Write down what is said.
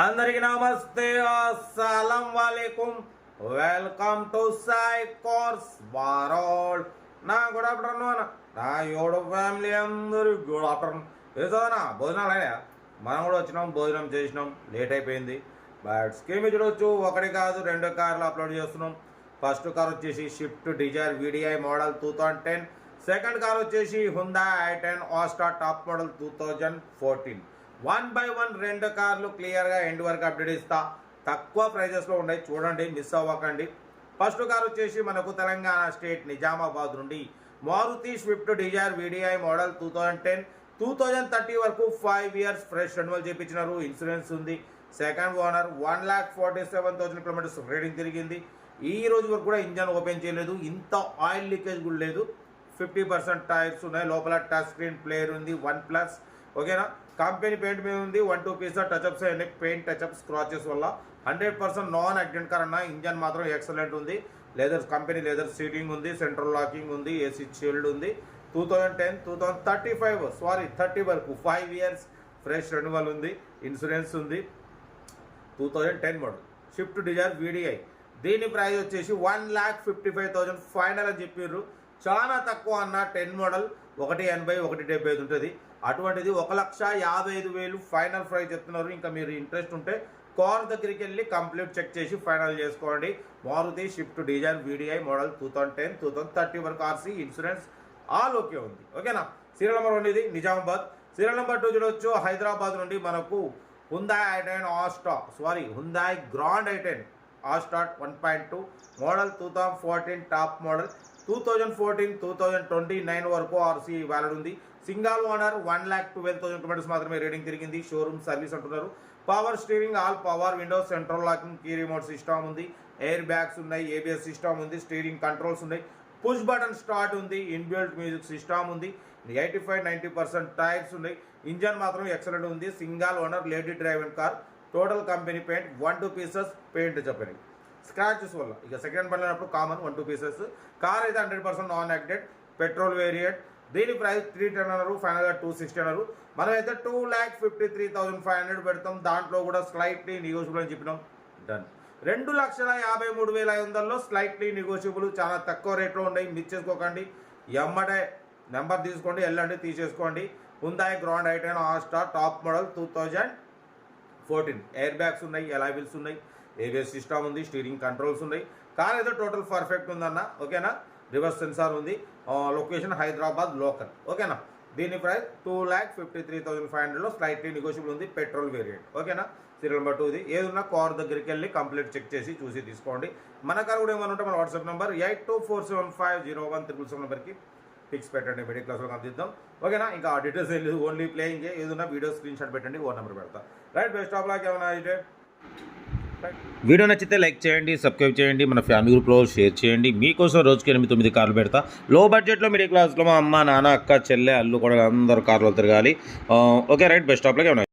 అందరికి నమస్తే. అస్సలం వాలేకుమ్ వెల్కమ్ టు సాయి కోర్స్ వారోల్ నా గుడ్ ఆఫ్టర్నూన్. నా యోడు ఫ్యామిలీ అందరూ గుడ్ ఆఫ్టర్నూన్. ఏదోనా భోజనాలు అయినా మనం కూడా వచ్చినాం భోజనం చేసినాం. లేట్ అయిపోయింది. బట్ స్కీమ్ చూడొచ్చు. ఒకటి కాదు రెండు కార్లు అప్లోడ్ చేస్తున్నాం. ఫస్ట్ కార్ వచ్చేసి Swift Dzire VDI model two thousand ten second car వచ్చేసి Hyundai i ten Asta top model two thousand fourteen one by one రెండు కార్లు క్లియర్గా ఎండ్ వరకు అప్డేట్ ఇస్తా. తక్కువ ప్రైజెస్లో ఉన్నాయి. చూడండి మిస్ అవ్వకండి. ఫస్ట్ కార్ వచ్చేసి మనకు తెలంగాణ స్టేట్ నిజామాబాద్ నుండి Maruti Swift Dzire VDI model two thousand ten two thousand thirty వరకు ఫైవ్ ఇయర్స్ ఫ్రెష్ రెన్యువల్ చేయించినారు ఇన్సూరెన్స్ ఉంది. Second owner one lakh forty seven thousand kilometres reading తిరిగింది. ఈ రోజు వరకు కూడా ఇంజన్ ఓపెన్ చేయలేదు. ఇంత ఆయిల్ లీకేజ్ కూడా లేదు. ఫిఫ్టీ పర్సెంట్ టైర్స్ ఉన్నాయి. లోపల టచ్ స్క్రీన్ ప్లేయర్ ఉంది. One plus. ఓకేనా? కంపెనీ పెయింట్ మీద ఉంది one two piece touch ups అన్ని పెయింట్ టచ్అప్ స్క్రాచెస్ వల్ల hundred percent non accident car అన్న ఇంజన్ మాత్రం ఎక్సలెంట్ ఉంది. లెదర్ కంపెనీ లెదర్ సీటింగ్ ఉంది సెంట్రల్ లాకింగ్ ఉంది ఏసీ షీల్డ్ ఉంది. Two thousand ten two thousand thirty five sorry thirty వరకు five years fresh renewal ఉంది insurance ఉంది. Two thousand ten model Swift Dzire VDI దీని price వచ్చేసి one lakh fifty five thousand final అని చెప్పారు చాలా తక్కువ అన్న టెన్ మోడల్ ఒకటి ఎనభై ఒకటి డెబ్బై ఐదు ఉంటుంది. అటువంటిది ఒక లక్ష యాభై ఐదు వేలు ఫైనల్ ప్రైజ్ చెప్తున్నారు. ఇంకా మీరు ఇంట్రెస్ట్ ఉంటే కార్ దగ్గరికి వెళ్ళి కంప్లీట్ చెక్ చేసి ఫైనల్ చేసుకోండి. Maruti Swift design VDI model two thousand ten two thousand thirty వరకు ఆర్సీ ఇన్సూరెన్స్ ఆల్ ఓకే ఉంది. ఓకేనా? సీరియల్ నెంబర్ వన్ ఇది నిజామాబాద్. సీరియల్ నెంబర్ టూ చూడవచ్చు హైదరాబాద్ నుండి మనకు Hyundai i ten Asta sorry Hyundai grand i ten Asta one point two model two thousand fourteen top model. Two thousand fourteen two thousand twenty nine వరకు RC valid ఉంది. Single owner one lakh twelve thousand kilometres మాత్రమే reading తిరిగింది. Showroom service అంటున్నారు. Power steering all power windows central locking key remote system ఉంది. Air bags ఉన్నాయి ABS system ఉంది steering controls ఉన్నాయి. Push button start ఉంది inbuilt music system ఉంది. Eighty five ninety percent tyres ఉన్నాయి. ఇంజన్ మాత్రం ఎక్సలెంట్ ఉంది. Single owner lady driving car total company paint one two pieces paint చెప్పండి scratches వల్ల. ఇక సెకండ్ పడినప్పుడు common one two pieces car అయితే హండ్రెడ్ పర్సెంట్ నాన్ యాక్టెడ్ పెట్రోల్ వేరియంట్ దీని ప్రైస్ త్రీ టెన్ అన్నారు ఫైనల్గా టూ సిక్స్టీ అన్నారు. మనం అయితే two lakh fifty three thousand five hundred పెడతాం. దాంట్లో కూడా స్లైట్లీ నెగోషియబుల్ అని చెప్పినాం. డన్ రెండు లక్షల యాభై మూడు వేల ఐదు వందల్లో స్లైట్లీ నెగోషియబుల్ చాలా తక్కువ రేట్లో ఉన్నాయి. మిస్ చేసుకోకండి. ఎమ్మటే నెంబర్ తీసుకోండి వెళ్ళండి తీసేసుకోండి. Hyundai grand i ten Asta top model two thousand fourteen. Air bags ఉన్నాయి ఎలావిల్స్ ఉన్నాయి ఏబిఎస్ సిస్టమ్ ఉంది స్టీరింగ్ కంట్రోల్స్ ఉన్నాయి. కార్ అయితే టోటల్ పర్ఫెక్ట్ ఉందన్న ఓకేనా? రివర్స్ సెన్సార్ ఉంది. లొకేషన్ హైదరాబాద్ లోకల్ ఓకేనా? దీని price two lakh fifty three thousand five హండ్రెడ్లో స్లైట్లీ నెగోషియబుల్ ఉంది పెట్రోల్ వేరియంట్ ఓకేనా? సీరియల్ నెంబర్ టూ ఇది ఏదున్నా కార్ దగ్గరికి వెళ్ళి కంప్లీట్ చెక్ చేసి చూసి తీసుకోండి. మన కార్ కూడా ఏమైనా ఉంటే మన WhatsApp number eight two four seven five zero one triple seven నెంబర్కి పిక్స్ పెట్టండి వీడియో క్లాస్లో అందిద్దాం. ఓకేనా? ఇంకా డీటెయిల్స్ ఏం ఓన్లీ ప్లేయింగ్ ఏదైనా వీడియో స్క్రీన్ షాట్ పెట్టండి ఓ నెంబర్ పెడతా. రైట్ బెస్ట్ ఆఫ్ లాక్ ఏమైనా అయితే? వీడియో నచ్చితే లైక్ చేయండి సబ్స్క్రైబ్ చేయండి మన ఫ్యామిలీ గ్రూప్లో షేర్ చేయండి. మీకోసం రోజుకి ఎనిమిది తొమ్మిది కార్లు పెడతా. లో బడ్జెట్లో మిడిల్ క్లాస్లో మా అమ్మ నాన్న అక్క చెల్లె అల్లు కూడా అందరూ కార్లు తిరగాలి. Okay right best of luck ఏమైనా